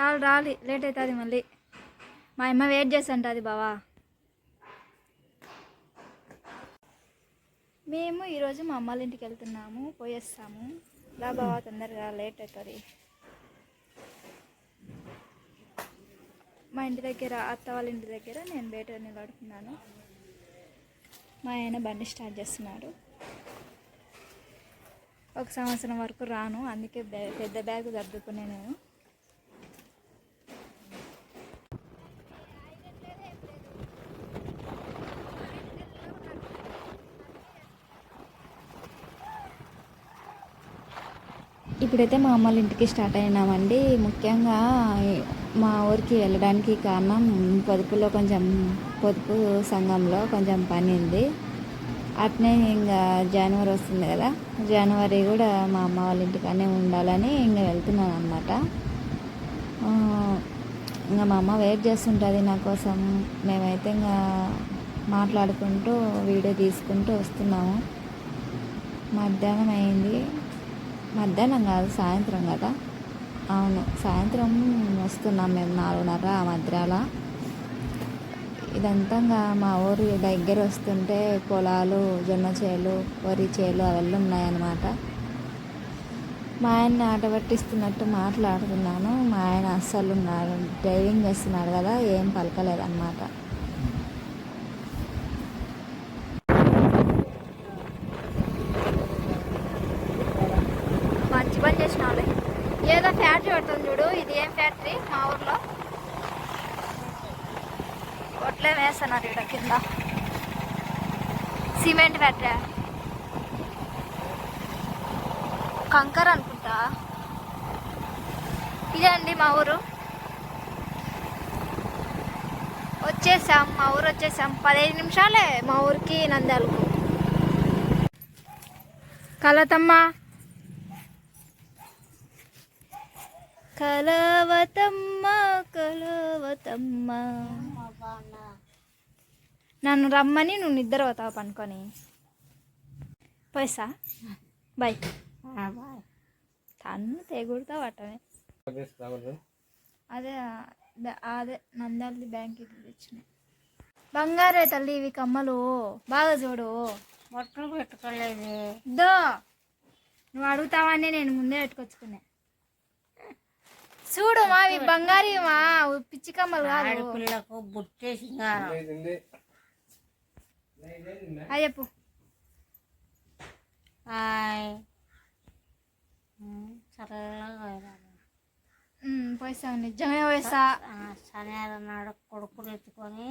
రాలి రాలి. లేట్ అవుతుంది మళ్ళీ. మా అమ్మ వెయిట్ చేసి బావా. మేము ఈరోజు మా అమ్మాళ్ళ ఇంటికి వెళ్తున్నాము పోయేస్తాము. రా బావా తొందరగా లేట్ అవుతుంది. మా ఇంటి దగ్గర అత్త వాళ్ళ ఇంటి దగ్గర నేను బయట నిలబడుతున్నాను. మా ఆయన బండి స్టార్ట్ చేస్తున్నాడు. ఒక సంవత్సరం వరకు రాను అందుకే బ్యా- పెద్ద బ్యాగ్ దద్దుకునే నేను. ఇప్పుడైతే మా అమ్మల ఇంటికి స్టార్ట్ అయినామండి. ముఖ్యంగా మా ఊరికి వెళ్ళడానికి కారణం పొదుపులో కొంచెం పొదుపు సంఘంలో కొంచెం పని ఉంది. అట్నే ఇంకా జనవరి వస్తుంది కదా జనవరి కూడా మా అమ్మ వాళ్ళ ఇంటికనే ఉండాలని ఇంకా వెళ్తున్నాను అనమాట ఇంకా మా అమ్మ వెయిట్ చేస్తుంటుంది నా కోసం. మేమైతే ఇంకా మాట్లాడుకుంటూ వీడియో తీసుకుంటూ వస్తున్నాము. మధ్యాహ్నం అయింది. మధ్యాహ్నం కాదు సాయంత్రం కదా? అవును సాయంత్రం వస్తున్నాం మేము నాలుగున్నర ఆ మధ్యాల. ఇదంతా మా ఊరి దగ్గర వస్తుంటే పొలాలు జొన్న చేలు వరి చేలు అవన్నీ ఉన్నాయన్నమాట. మా ఆయన్ని ఆట పట్టిస్తున్నట్టు మాట్లాడుతున్నాను. మా ఆయన అస్సలు ఉన్నారు డ్రైవింగ్ చేస్తున్నాడు కదా ఏం పలకలేదన్నమాట. మంచి ఏదో ఫ్యాక్టరీ పడుతుంది చూడు ఇది ఏం ఫ్యాక్టరీ? మా ఊర్లో. ఒట్లే వేస్తున్నారు ఇక్కడ కింద. Cement factory. కంకర అనుకుంటా. ఇదే అండి మా ఊరు. వచ్చేసాం మా ఊరు వచ్చేసాం. పదిహేను నిమిషాలే మా ఊరికి నంద్యాలకు. కలతమ్మ. కలవతమ్మ కలవతమ్మ. నన్ను రమ్మని నువ్వు నిద్ర పోతావు పనుకొని? పోయిసా? బాయ్. తన్ను తెగుడుతావు అట్టనే. అదే అదే నంద్యాలది బ్యాంక్ ఇది తెచ్చినాయి బంగారే తల్లి ఇవి కమ్మలు. బాగా చూడు. బట్టలు పెట్టుకోలేదు. దో. నువ్వు అడుగుతావని నేను ముందే పెట్టుకొచ్చుకున్నా. చూడు మా ఇవి బంగారు మా పిచ్చి కమ్మలు కాదు. ఆడపిల్లకు బుట్టే సింగారం. అది చెప్పు. హాయ్ చల్లగా పోయిస్తాను నిజమే పోయిస్తా. శనివారం నాడు కొడుకుని ఎత్తుకొని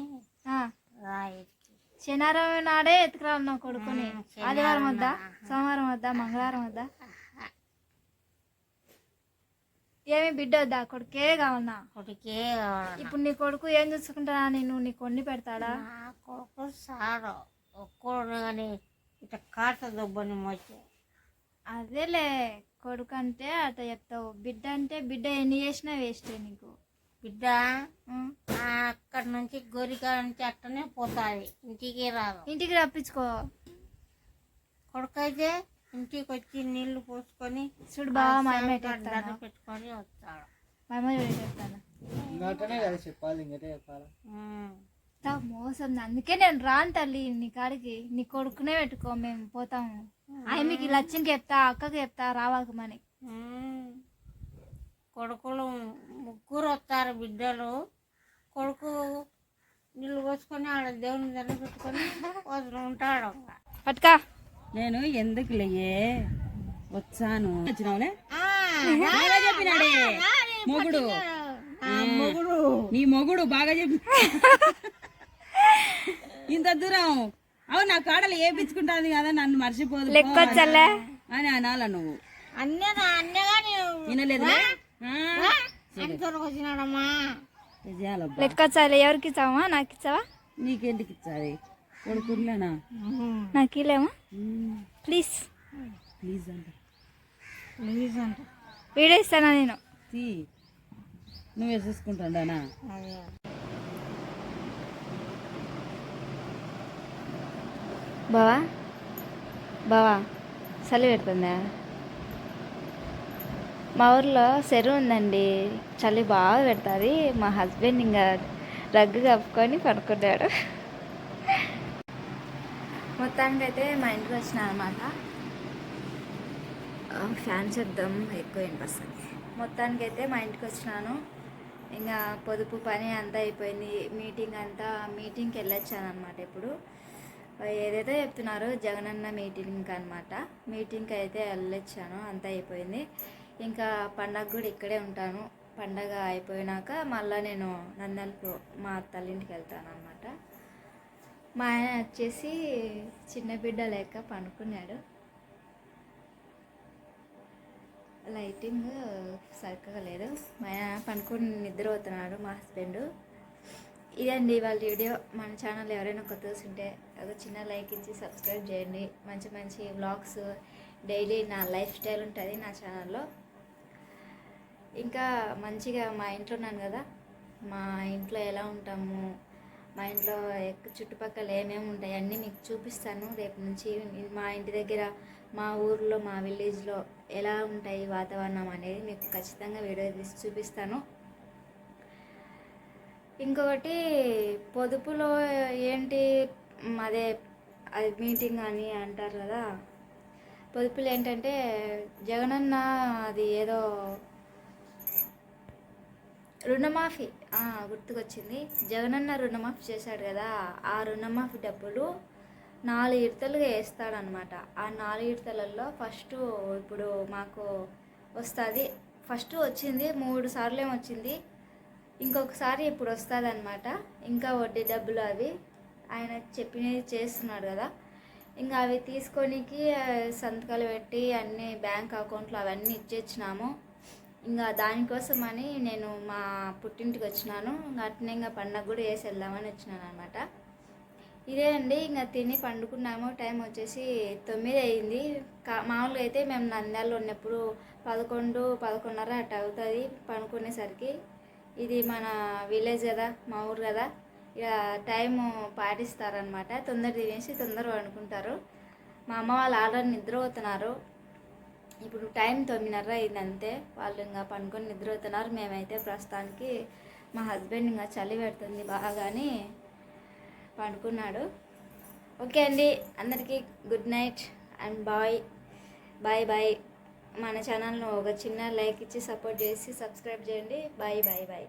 శనివారం నాడే ఎత్తుకురావాలి నా కొడుకుని. ఆదివారం వద్దా? సోమవారం వద్దా? మంగళవారం వద్దా? ఏమి బిడ్డ వద్దా? కొడుకే కావాలన్నా. కొడుకే కావాలి ఇప్పుడు నీ కొడుకు ఏం చూసుకుంటాడా? నేను నీ కొన్ని పెడతాడా? నా కొడుకు సారు. ఒక్కడు కానీ ఇట్లా కాట దుబ్బని మోచి అదేలే కొడుకు అంటే అట్ట చెప్తావు. బిడ్డ అంటే బిడ్డ ఎన్ని చేసినా వేస్ట్ నీకు. బిడ్డ అక్కడి నుంచి గోరిక నుంచి అట్టనే పోతుంది. ఇంటికి రాదు. ఇంటికి రప్పించుకో. కొడుకు అయితే ఇంటికి వచ్చి నీళ్ళు పోసుకొని చూడు బాగా మా అమ్మ పెట్టుకొని వస్తాడు. మా అమ్మ చూడ చెప్తాను చెప్పాలి చెప్పాలి. మోసం అందుకే నేను రాను తల్లి నీ కాడికి. నీ కొడుకునే పెట్టుకో మేము పోతాము. అవి మీకు లక్ష్యంకి చెప్తా అక్కకి చెప్తా రావాకమని. కొడుకులు ముగ్గురు వస్తారు బిడ్డలు. కొడుకు నీళ్ళు పోసుకొని ఆడ దేవుని దండ పెట్టుకొని ఉంటాడు పట్టుకా. నేను ఎందుకు లేయే వచ్చాను. వచ్చినావులే? బాగా చెప్పినాడే. మొగుడు. మొగుడు. నీ మొగుడు బాగా చెప్పి ఇంత దూరం. అవు నా కాడలు ఏపించుకుంటాది కదా నన్ను మర్చిపోదు. లెక్కొచ్చలే అని అనాల నువ్వు. లెక్కొచ్చాలి ఎవరికి ఇచ్చావా నాకు ఇచ్చావా నీకెందుకు ఇచ్చాది కొడుకుర్లేనా నాకు ఇలేమా ప్లీజ్. ప్లీజ్ అంట. ప్లీజ్ అంట. వీడియో ఇస్తానా నేను? తీ. నువ్వే చూసుకుంటాడానా? అదే. బావా? బావా చలి పెడుతుందా? మా ఊర్లో చెరువు ఉందండి. చలి బాగా పెడుతుంది. మా హస్బెండ్ ఇంకా రగ్గు కప్పుకొని పడుకున్నాడు. మొత్తానికి అయితే మా ఇంటికి వచ్చిన అనమాట ఫ్యాన్ శబ్దం ఎక్కువ వినిపిస్తుంది మొత్తానికి అయితే మా ఇంటికి వచ్చినాను. ఇంకా పొదుపు పని అంతా అయిపోయింది. మీటింగ్ అంతా మీటింగ్కి వెళ్ళొచ్చాను అనమాట ఇప్పుడు ఏదైతే చెప్తున్నారో జగనన్న మీటింగ్ అనమాట మీటింగ్కి అయితే వెళ్ళొచ్చాను అంతా అయిపోయింది. ఇంకా పండగ కూడా ఇక్కడే ఉంటాను. పండగ అయిపోయినాక మళ్ళీ నేను నందల్కు మా తల్లింటికి వెళ్తాను అనమాట మా ఆయన వచ్చేసి చిన్న బిడ్డ లేక పనుకున్నాడు లైటింగ్ సరిగ్గా లేదు. మా ఆయన పనుకొని నిద్రపోతున్నాడు మా హస్బెండ్. ఇదండి వాళ్ళ వీడియో. మన ఛానల్ ఎవరైనా కొత్త చూస్తుంటే ఒక చిన్న లైక్ ఇచ్చి సబ్స్క్రైబ్ చేయండి. మంచి మంచి వ్లాగ్స్ డైలీ నా లైఫ్ స్టైల్ ఉంటుంది నా ఛానల్లో. ఇంకా మంచిగా మా ఇంట్లో ఉన్నాను కదా. మా ఇంట్లో ఎలా ఉంటాము? మా ఇంట్లో చుట్టుపక్కల ఏమేమి ఉంటాయి అన్నీ మీకు చూపిస్తాను. రేపు నుంచి మా ఇంటి దగ్గర మా ఊర్లో మా విలేజ్లో ఎలా ఉంటాయి వాతావరణం అనేది మీకు ఖచ్చితంగా వీడియో తీసి చూపిస్తాను. ఇంకొకటి పొదుపులో ఏంటి? అదే అది మీటింగ్ అని అంటారు కదా. పొదుపులు ఏంటంటే జగనన్న అది ఏదో రుణమాఫీ గుర్తుకొచ్చింది. జగనన్న రుణమాఫీ చేశాడు కదా ఆ రుణమాఫీ డబ్బులు నాలుగు ఇడతలుగా వేస్తాడనమాట ఆ నాలుగు ఇడతలలో ఫస్ట్ ఇప్పుడు మాకు వస్తుంది. ఫస్ట్ వచ్చింది మూడు సార్లు ఏమో వచ్చింది. ఇంకొకసారి ఇప్పుడు వస్తుంది అనమాట ఇంకా వడ్డీ డబ్బులు అవి ఆయన చెప్పినవి చేస్తున్నాడు కదా. ఇంకా అవి తీసుకొనికి సంతకాలు పెట్టి అన్ని బ్యాంక్ అకౌంట్లు అవన్నీ ఇచ్చేచ్చినాము. ఇంకా దానికోసమని నేను మా పుట్టింటికి వచ్చినాను. ఇంకా అట్నే ఇంకా పండగ కూడా వేసి వెళ్దామని వచ్చినాను అనమాట ఇదే అండి ఇంకా తిని పండుకున్నాము. టైం వచ్చేసి తొమ్మిది అయింది. కా మామూలుగా అయితే మేము నంద్యాలలో ఉన్నప్పుడు పదకొండు పదకొండున్నర అట్ట అవుతుంది పడుకునేసరికి. ఇది మన విలేజ్ కదా మా ఊరు కదా. ఇక టైం పాటిస్తారనమాట తొందర తినేసి తొందర పండుకుంటారు. మా అమ్మ వాళ్ళు ఆల్రెడీ నిద్రపోతున్నారు. ఇప్పుడు టైం తొమ్మిదిన్నర అయింది అంతే వాళ్ళు ఇంకా పనుకొని నిద్రపోతున్నారు. మేమైతే ప్రస్తుతానికి మా హస్బెండ్ ఇంకా చలి పెడుతుంది బాగాని పండుకున్నాడు. ఓకే అండి. అందరికీ good night and bye. Bye bye. మన ఛానల్ను ఒక చిన్న లైక్ ఇచ్చి సపోర్ట్ చేసి సబ్స్క్రైబ్ చేయండి. Bye bye bye.